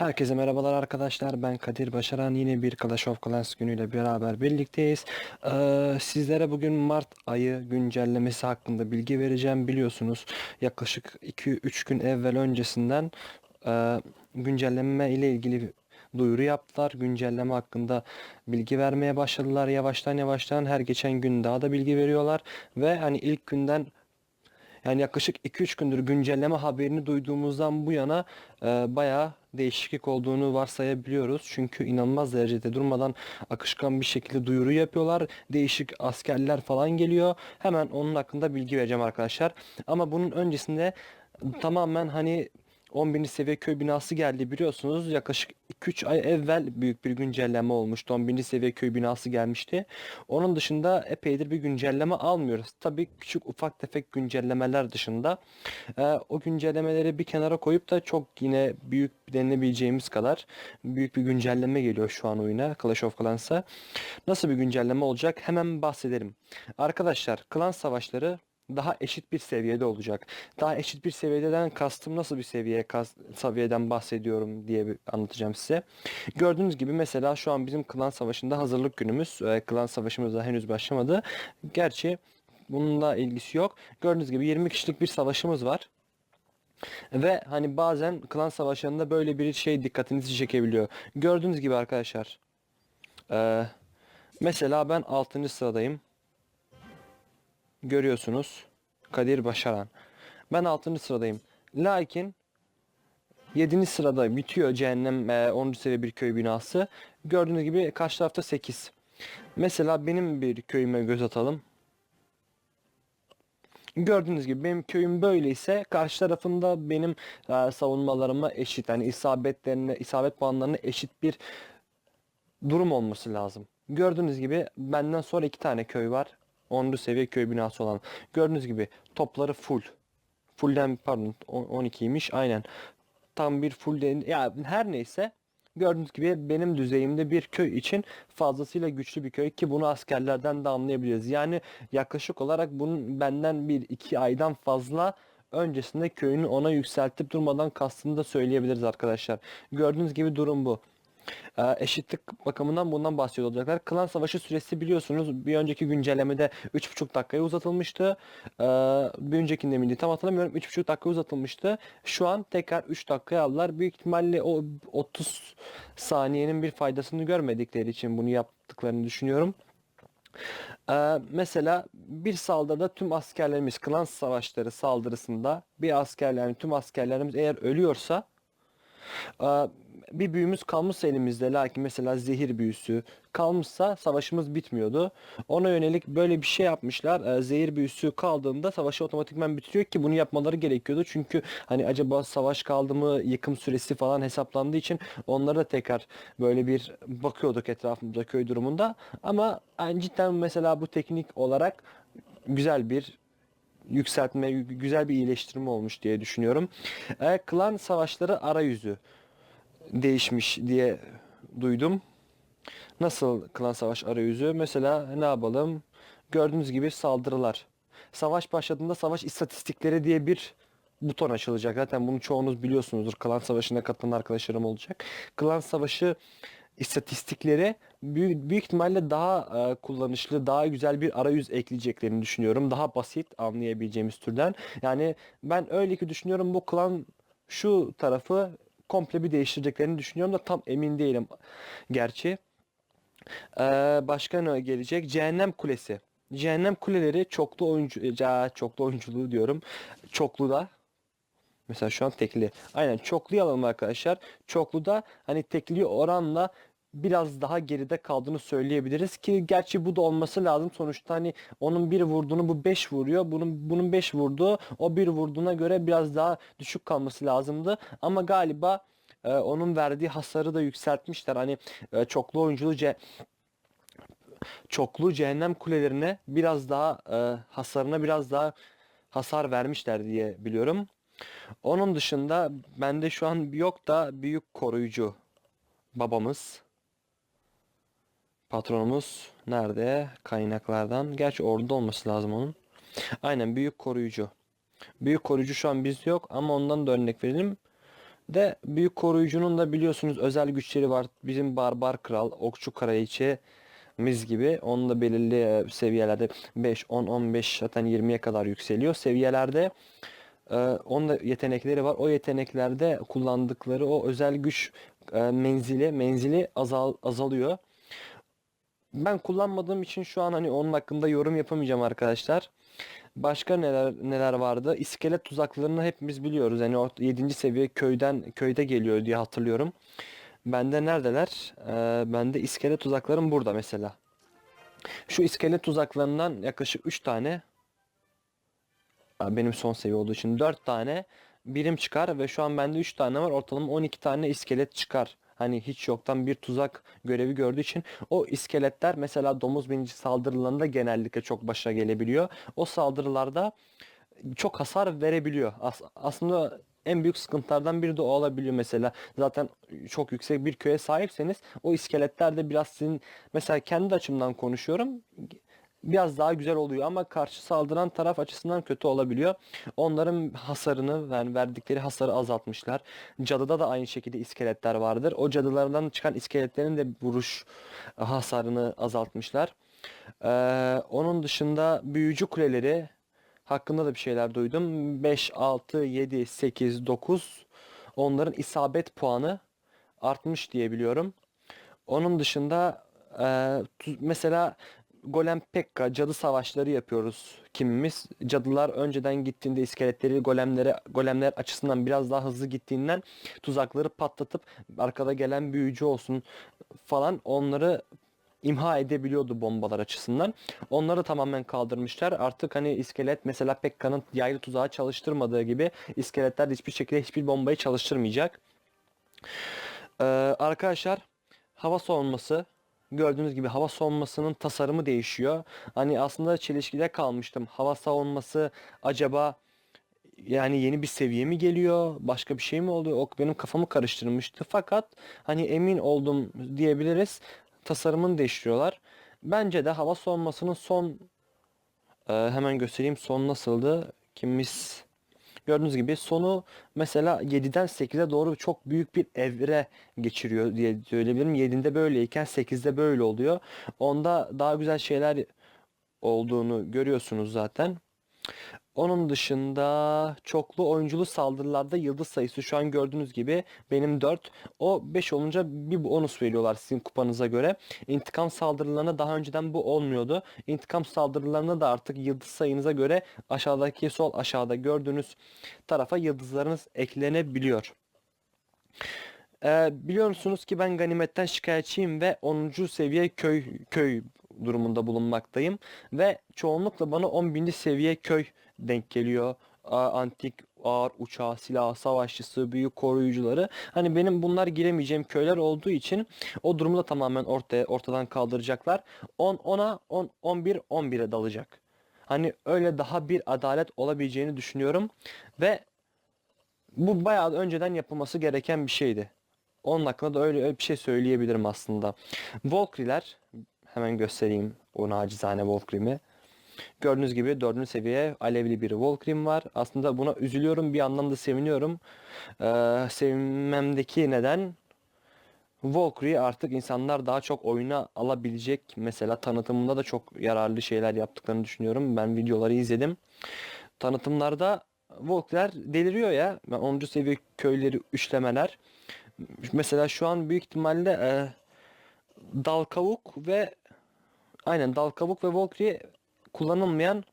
Herkese merhabalar arkadaşlar. Ben Kadir Başaran. Yine bir Clash of Clans günüyle beraber birlikteyiz. Ee, sizlere bugün Mart ayı güncellemesi hakkında bilgi vereceğim. Biliyorsunuz yaklaşık 2-3 gün evvel öncesinden e, güncelleme ile ilgili duyuru yaptılar. Güncelleme hakkında bilgi vermeye başladılar. Yavaştan yavaştan her geçen gün daha da bilgi veriyorlar. Ve hani ilk günden yani yaklaşık 2-3 gündür güncelleme haberini duyduğumuzdan bu yana e, bayağı değişiklik olduğunu varsayabiliyoruz. Çünkü inanılmaz derecede durmadan akışkan bir şekilde duyuru yapıyorlar. Değişik askerler falan geliyor. Hemen onun hakkında bilgi vereceğim arkadaşlar. Ama bunun öncesinde tamamen hani 11. seviye köy binası geldi biliyorsunuz. Yaklaşık 2-3 ay evvel büyük bir güncelleme olmuştu. 11. seviye köy binası gelmişti. Onun dışında epeydir bir güncelleme almıyoruz. Tabii küçük ufak tefek güncellemeler dışında e, o güncellemeleri bir kenara koyup da çok yine büyük denilebileceğimiz kadar büyük bir güncelleme geliyor şu an oyuna Clash of Clans'a. Nasıl bir güncelleme olacak? Hemen bahsedelim. Arkadaşlar klan savaşları daha eşit bir seviyede olacak. Daha eşit bir seviyeden kastım nasıl bir seviye kas, seviyeden bahsediyorum diye bir anlatacağım size. Gördüğünüz gibi mesela şu an bizim klan savaşında hazırlık günümüz. E, klan savaşımız da henüz başlamadı. Gerçi bununla ilgisi yok. Gördüğünüz gibi 20 kişilik bir savaşımız var. Ve hani bazen klan savaşlarında böyle bir şey dikkatinizi çekebiliyor. Gördüğünüz gibi arkadaşlar. e, mesela ben 6. sıradayım görüyorsunuz. Kadir Başaran. Ben 6. sıradayım. Lakin 7. sırada bitiyor cehennem e, 10. seviye bir köy binası. Gördüğünüz gibi karşı tarafta 8. Mesela benim bir köyüme göz atalım. Gördüğünüz gibi benim köyüm böyleyse karşı tarafında benim e, savunmalarıma eşit yani isabetlerine isabet puanlarına eşit bir durum olması lazım. Gördüğünüz gibi benden sonra iki tane köy var. 10. seviye köy binası olan. Gördüğünüz gibi topları full. Fullden pardon 12'ymiş aynen. Tam bir full de, ya her neyse gördüğünüz gibi benim düzeyimde bir köy için fazlasıyla güçlü bir köy ki bunu askerlerden de anlayabiliriz. Yani yaklaşık olarak bunun benden bir iki aydan fazla öncesinde köyünü ona yükseltip durmadan kastını da söyleyebiliriz arkadaşlar. Gördüğünüz gibi durum bu. Ee, eşitlik bakımından bundan bahsediyor olacaklar. Klan savaşı süresi biliyorsunuz bir önceki güncellemede 3,5 dakikaya uzatılmıştı. Ee, bir öncekinde miydi tam hatırlamıyorum 3,5 dakika uzatılmıştı. Şu an tekrar 3 dakikaya aldılar. Büyük ihtimalle o 30 saniyenin bir faydasını görmedikleri için bunu yaptıklarını düşünüyorum. Ee, mesela bir saldırıda tüm askerlerimiz klan savaşları saldırısında bir asker yani tüm askerlerimiz eğer ölüyorsa ee, bir büyümüz kalmışsa elimizde lakin mesela zehir büyüsü kalmışsa savaşımız bitmiyordu. Ona yönelik böyle bir şey yapmışlar. Ee, zehir büyüsü kaldığında savaşı otomatikman bitiriyor ki bunu yapmaları gerekiyordu. Çünkü hani acaba savaş kaldı mı yıkım süresi falan hesaplandığı için onlara da tekrar böyle bir bakıyorduk etrafımızda köy durumunda. Ama yani cidden mesela bu teknik olarak güzel bir yükseltme, güzel bir iyileştirme olmuş diye düşünüyorum. E, klan savaşları arayüzü değişmiş diye duydum. Nasıl klan savaş arayüzü? Mesela ne yapalım? Gördüğünüz gibi saldırılar. Savaş başladığında savaş istatistikleri diye bir buton açılacak. Zaten bunu çoğunuz biliyorsunuzdur. Klan savaşına katılan arkadaşlarım olacak. Klan savaşı istatistikleri büyük, büyük ihtimalle daha e, kullanışlı, daha güzel bir arayüz ekleyeceklerini düşünüyorum. Daha basit anlayabileceğimiz türden. Yani ben öyle ki düşünüyorum bu klan şu tarafı komple bir değiştireceklerini düşünüyorum da tam emin değilim gerçi. Ee, başka ne gelecek? Cehennem Kulesi. Cehennem Kuleleri çoklu oyuncu, ya, çoklu oyunculuğu diyorum. Çoklu da Mesela şu an tekli. Aynen çokluyu alalım arkadaşlar. Çokluda hani tekli oranla biraz daha geride kaldığını söyleyebiliriz ki gerçi bu da olması lazım. Sonuçta hani onun bir vurduğunu bu 5 vuruyor. Bunun bunun 5 vurduğu o bir vurduğuna göre biraz daha düşük kalması lazımdı. Ama galiba e, onun verdiği hasarı da yükseltmişler. Hani e, çoklu oyunculuğu ce çoklu cehennem kulelerine biraz daha e, hasarına biraz daha hasar vermişler diye biliyorum. Onun dışında bende şu an yok da büyük koruyucu babamız. Patronumuz nerede? Kaynaklardan. Gerçi orada olması lazım onun. Aynen büyük koruyucu. Büyük koruyucu şu an bizde yok ama ondan da örnek verelim. de büyük koruyucunun da biliyorsunuz özel güçleri var. Bizim barbar kral, okçu kraliçemiz gibi. Onun da belirli e, seviyelerde 5, 10, 15 zaten 20'ye kadar yükseliyor. Seviyelerde e, onun da yetenekleri var. O yeteneklerde kullandıkları o özel güç e, menzili menzili azal azalıyor. Ben kullanmadığım için şu an hani onun hakkında yorum yapamayacağım arkadaşlar. Başka neler neler vardı? İskelet tuzaklarını hepimiz biliyoruz. Yani o 7. seviye köyden köyde geliyor diye hatırlıyorum. Bende neredeler? Ee, bende iskelet tuzaklarım burada mesela. Şu iskelet tuzaklarından yaklaşık 3 tane benim son seviye olduğu için 4 tane birim çıkar ve şu an bende 3 tane var. Ortalama 12 tane iskelet çıkar. Hani hiç yoktan bir tuzak görevi gördüğü için o iskeletler mesela domuz binici saldırılarında genellikle çok başa gelebiliyor. O saldırılarda çok hasar verebiliyor. As- aslında en büyük sıkıntılardan biri de o olabiliyor mesela. Zaten çok yüksek bir köye sahipseniz o iskeletler de biraz sizin mesela kendi açımdan konuşuyorum. Biraz daha güzel oluyor ama karşı saldıran taraf açısından kötü olabiliyor. Onların hasarını yani verdikleri hasarı azaltmışlar. Cadıda da aynı şekilde iskeletler vardır. O cadılardan çıkan iskeletlerin de vuruş hasarını azaltmışlar. Ee, onun dışında büyücü kuleleri hakkında da bir şeyler duydum. 5, 6, 7, 8, 9 onların isabet puanı artmış diye biliyorum. Onun dışında e, mesela Golem Pekka cadı savaşları yapıyoruz kimimiz. Cadılar önceden gittiğinde iskeletleri golemlere golemler açısından biraz daha hızlı gittiğinden tuzakları patlatıp arkada gelen büyücü olsun falan onları imha edebiliyordu bombalar açısından. Onları tamamen kaldırmışlar. Artık hani iskelet mesela Pekka'nın yaylı tuzağı çalıştırmadığı gibi iskeletler hiçbir şekilde hiçbir bombayı çalıştırmayacak. Ee, arkadaşlar hava savunması gördüğünüz gibi hava savunmasının tasarımı değişiyor. Hani aslında çelişkide kalmıştım. Hava savunması acaba yani yeni bir seviye mi geliyor? Başka bir şey mi oluyor? O benim kafamı karıştırmıştı. Fakat hani emin oldum diyebiliriz. Tasarımını değiştiriyorlar. Bence de hava savunmasının son e, hemen göstereyim son nasıldı? Kimimiz Gördüğünüz gibi sonu mesela 7'den 8'e doğru çok büyük bir evre geçiriyor diye söyleyebilirim. 7'de böyleyken 8'de böyle oluyor. Onda daha güzel şeyler olduğunu görüyorsunuz zaten. Onun dışında çoklu oyunculu saldırılarda yıldız sayısı şu an gördüğünüz gibi benim 4. O 5 olunca bir bonus veriyorlar sizin kupanıza göre. İntikam saldırılarına daha önceden bu olmuyordu. İntikam saldırılarına da artık yıldız sayınıza göre aşağıdaki sol aşağıda gördüğünüz tarafa yıldızlarınız eklenebiliyor. Ee, biliyor musunuz ki ben ganimetten şikayetçiyim ve 10. seviye köy köy durumunda bulunmaktayım ve çoğunlukla bana 10. seviye köy denk geliyor. Antik ağır uçağı, silah, savaşçısı, büyük koruyucuları. Hani benim bunlar giremeyeceğim köyler olduğu için o durumu da tamamen ortaya ortadan kaldıracaklar. 10 10'a 10 11 11'e dalacak. Hani öyle daha bir adalet olabileceğini düşünüyorum ve bu bayağı önceden yapılması gereken bir şeydi. Onun hakkında da öyle, öyle bir şey söyleyebilirim aslında. Valkyrie'ler hemen göstereyim o nacizane Valkyrie'mi. Gördüğünüz gibi 4. seviye alevli bir Valkyrie'm var. Aslında buna üzülüyorum bir yandan da seviniyorum. Ee, sevinmemdeki neden Valkyrie artık insanlar daha çok oyuna alabilecek. Mesela tanıtımında da çok yararlı şeyler yaptıklarını düşünüyorum. Ben videoları izledim. Tanıtımlarda Valkyrie'ler deliriyor ya. Ben 10. seviye köyleri üçlemeler. Mesela şu an büyük ihtimalle e, dal kavuk ve aynen dal kavuk ve Valkyrie kullanılmayan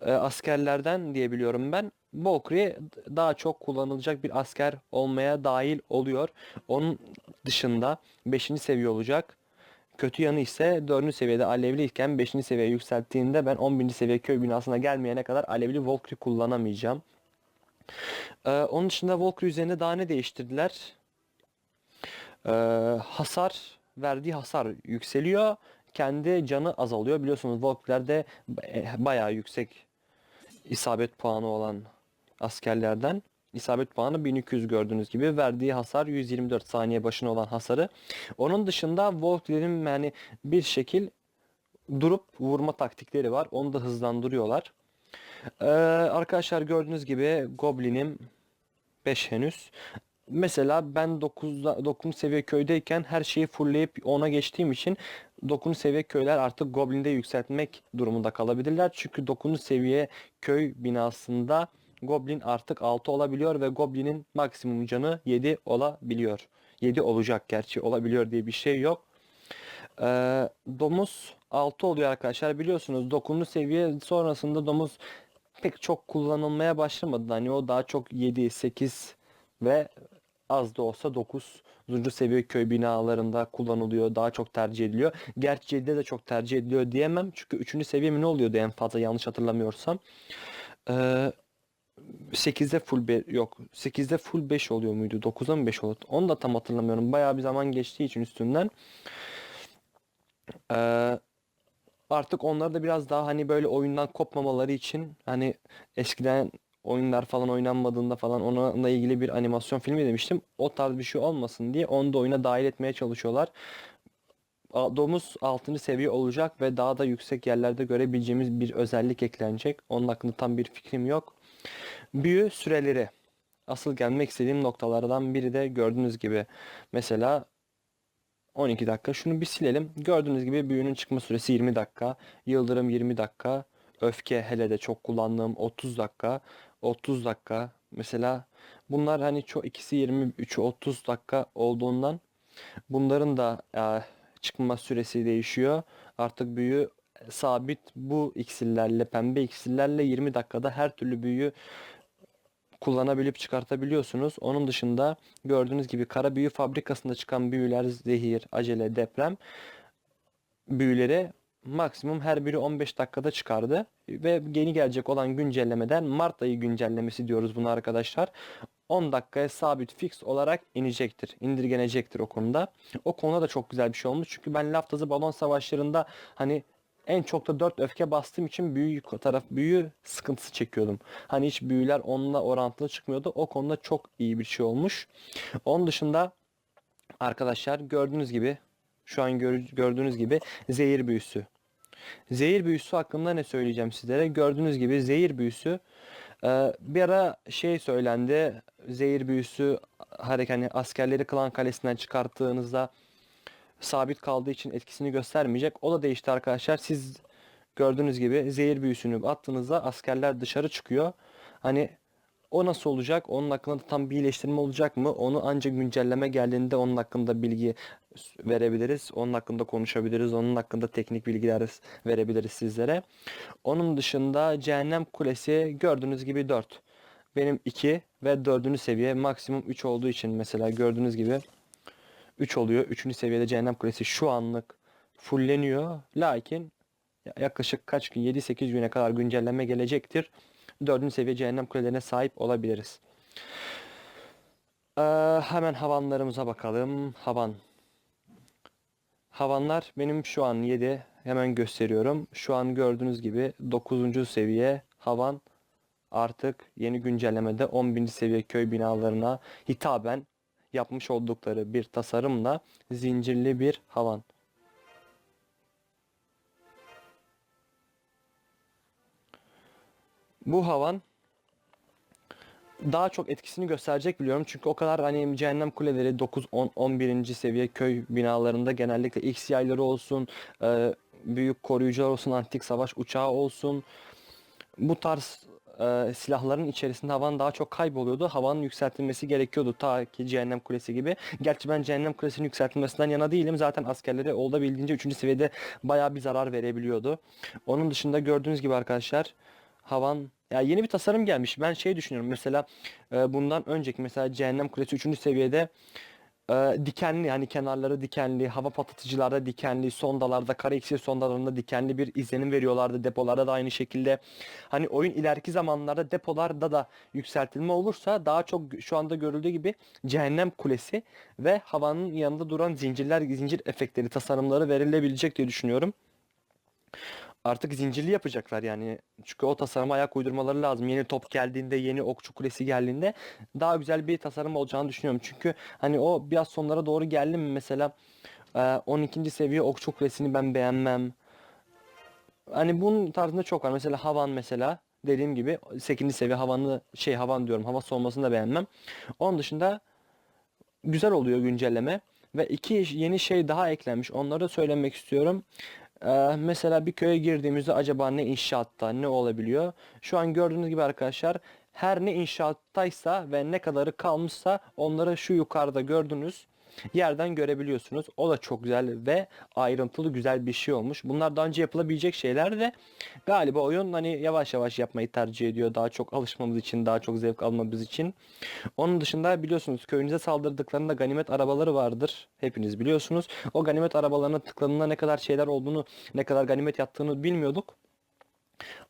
e, askerlerden diyebiliyorum ben. Valkyrie daha çok kullanılacak bir asker olmaya dahil oluyor. Onun dışında 5. seviye olacak. Kötü yanı ise 4. seviyede alevli iken 5. seviyeye yükselttiğinde ben 11. seviye köy binasına gelmeyene kadar alevli Valkyrie kullanamayacağım. Ee, onun dışında Valkyrie üzerine daha ne değiştirdiler? Ee, hasar verdiği hasar yükseliyor. Kendi canı azalıyor. Biliyorsunuz Valkyrie'lerde e, bayağı yüksek isabet puanı olan askerlerden. İsabet puanı 1200 gördüğünüz gibi. Verdiği hasar 124 saniye başına olan hasarı. Onun dışında Valkyrie'nin yani bir şekil durup vurma taktikleri var. Onu da hızlandırıyorlar. Ee, arkadaşlar gördüğünüz gibi Goblin'im 5 henüz. Mesela ben 9'da 9. seviye köydeyken her şeyi fullleyip 10'a geçtiğim için 9. seviye köyler artık Goblin'de yükseltmek durumunda kalabilirler. Çünkü 9. seviye köy binasında Goblin artık 6 olabiliyor ve Goblin'in maksimum canı 7 olabiliyor. 7 olacak gerçi olabiliyor diye bir şey yok. Ee, domuz 6 oluyor arkadaşlar biliyorsunuz 9. seviye sonrasında domuz pek çok kullanılmaya başlamadı. Hani o daha çok 7, 8 ve az da olsa 9. seviye köy binalarında kullanılıyor. Daha çok tercih ediliyor. Gerçi 7'de de çok tercih ediliyor diyemem. Çünkü 3. seviye mi ne oluyordu en fazla yanlış hatırlamıyorsam. Ee, 8'de full be yok. 8'de full 5 oluyor muydu? 9'da mı 5 oluyordu? Onu da tam hatırlamıyorum. Bayağı bir zaman geçtiği için üstünden. Ee, artık onlar da biraz daha hani böyle oyundan kopmamaları için hani eskiden oyunlar falan oynanmadığında falan onunla ilgili bir animasyon filmi demiştim. O tarz bir şey olmasın diye onu da oyuna dahil etmeye çalışıyorlar. Domuz 6. seviye olacak ve daha da yüksek yerlerde görebileceğimiz bir özellik eklenecek. Onun hakkında tam bir fikrim yok. Büyü süreleri. Asıl gelmek istediğim noktalardan biri de gördüğünüz gibi mesela 12 dakika. Şunu bir silelim. Gördüğünüz gibi büyünün çıkma süresi 20 dakika. Yıldırım 20 dakika. Öfke hele de çok kullandığım 30 dakika. 30 dakika. Mesela bunlar hani çok ikisi 20, 3'ü 30 dakika olduğundan bunların da e, çıkma süresi değişiyor. Artık büyü sabit bu iksirlerle, pembe iksirlerle 20 dakikada her türlü büyü kullanabilip çıkartabiliyorsunuz. Onun dışında gördüğünüz gibi kara büyü fabrikasında çıkan büyüler zehir, acele, deprem büyüleri maksimum her biri 15 dakikada çıkardı. Ve yeni gelecek olan güncellemeden Mart ayı güncellemesi diyoruz buna arkadaşlar. 10 dakikaya sabit fix olarak inecektir. indirgenecektir o konuda. O konuda da çok güzel bir şey olmuş. Çünkü ben Laftazı balon savaşlarında hani en çok da 4 öfke bastığım için büyü taraf büyü sıkıntısı çekiyordum. Hani hiç büyüler onunla orantılı çıkmıyordu. O konuda çok iyi bir şey olmuş. Onun dışında arkadaşlar gördüğünüz gibi şu an gör- gördüğünüz gibi zehir büyüsü. Zehir büyüsü hakkında ne söyleyeceğim sizlere? Gördüğünüz gibi zehir büyüsü e, bir ara şey söylendi. Zehir büyüsü hani askerleri klan kalesinden çıkarttığınızda sabit kaldığı için etkisini göstermeyecek. O da değişti arkadaşlar. Siz gördüğünüz gibi zehir büyüsünü attığınızda askerler dışarı çıkıyor. Hani o nasıl olacak? Onun hakkında da tam bir iyileştirme olacak mı? Onu ancak güncelleme geldiğinde onun hakkında bilgi verebiliriz. Onun hakkında konuşabiliriz. Onun hakkında teknik bilgiler verebiliriz sizlere. Onun dışında Cehennem Kulesi gördüğünüz gibi 4. Benim 2 ve 4. seviye maksimum 3 olduğu için mesela gördüğünüz gibi 3 oluyor. 3. seviyede Cehennem Kulesi şu anlık fulleniyor. Lakin yaklaşık kaç gün 7-8 güne kadar güncelleme gelecektir. 4. seviye Cehennem Kulelerine sahip olabiliriz. Ee, hemen havanlarımıza bakalım. Havan. Havanlar benim şu an 7. Hemen gösteriyorum. Şu an gördüğünüz gibi 9. seviye havan artık yeni güncellemede 11. seviye köy binalarına hitaben yapmış oldukları bir tasarımla zincirli bir havan. Bu havan daha çok etkisini gösterecek biliyorum. Çünkü o kadar hani cehennem kuleleri 9 10 11. seviye köy binalarında genellikle X yayları olsun, e, büyük koruyucular olsun, antik savaş uçağı olsun. Bu tarz e, silahların içerisinde havan daha çok kayboluyordu. Havanın yükseltilmesi gerekiyordu ta ki Cehennem Kulesi gibi. Gerçi ben Cehennem Kulesi'nin yükseltilmesinden yana değilim. Zaten askerleri olabildiğince 3. seviyede bayağı bir zarar verebiliyordu. Onun dışında gördüğünüz gibi arkadaşlar havan ya yeni bir tasarım gelmiş. Ben şey düşünüyorum mesela e, bundan önceki mesela Cehennem Kulesi 3. seviyede e, dikenli hani kenarları dikenli, hava patlatıcılarda dikenli, sondalarda, kara iksir sondalarında dikenli bir izlenim veriyorlardı. Depolarda da aynı şekilde. Hani oyun ileriki zamanlarda depolarda da yükseltilme olursa daha çok şu anda görüldüğü gibi Cehennem Kulesi ve havanın yanında duran zincirler, zincir efektleri, tasarımları verilebilecek diye düşünüyorum. Artık zincirli yapacaklar yani. Çünkü o tasarıma ayak uydurmaları lazım. Yeni top geldiğinde, yeni okçu kulesi geldiğinde daha güzel bir tasarım olacağını düşünüyorum. Çünkü hani o biraz sonlara doğru geldi mi mesela e, 12. seviye okçu kulesini ben beğenmem. Hani bunun tarzında çok var. Mesela Havan mesela dediğim gibi 8. seviye havanı şey havan diyorum. Hava soğumasını da beğenmem. Onun dışında güzel oluyor güncelleme. Ve iki yeni şey daha eklenmiş. Onları da söylemek istiyorum. Ee, mesela bir köye girdiğimizde acaba ne inşaatta ne olabiliyor? Şu an gördüğünüz gibi arkadaşlar her ne inşaattaysa ve ne kadarı kalmışsa onları şu yukarıda gördüğünüz yerden görebiliyorsunuz. O da çok güzel ve ayrıntılı güzel bir şey olmuş. Bunlar daha önce yapılabilecek şeyler de galiba oyun hani yavaş yavaş yapmayı tercih ediyor. Daha çok alışmamız için, daha çok zevk almamız için. Onun dışında biliyorsunuz köyünüze saldırdıklarında ganimet arabaları vardır. Hepiniz biliyorsunuz. O ganimet arabalarına tıkladığında ne kadar şeyler olduğunu, ne kadar ganimet yattığını bilmiyorduk.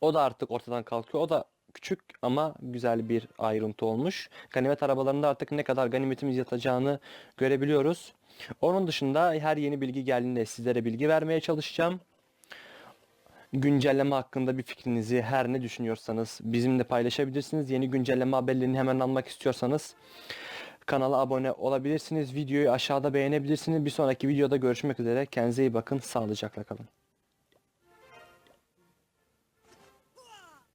O da artık ortadan kalkıyor. O da küçük ama güzel bir ayrıntı olmuş. Ganimet arabalarında artık ne kadar ganimetimiz yatacağını görebiliyoruz. Onun dışında her yeni bilgi geldiğinde sizlere bilgi vermeye çalışacağım. Güncelleme hakkında bir fikrinizi her ne düşünüyorsanız bizimle paylaşabilirsiniz. Yeni güncelleme haberlerini hemen almak istiyorsanız kanala abone olabilirsiniz. Videoyu aşağıda beğenebilirsiniz. Bir sonraki videoda görüşmek üzere. Kendinize iyi bakın. Sağlıcakla kalın.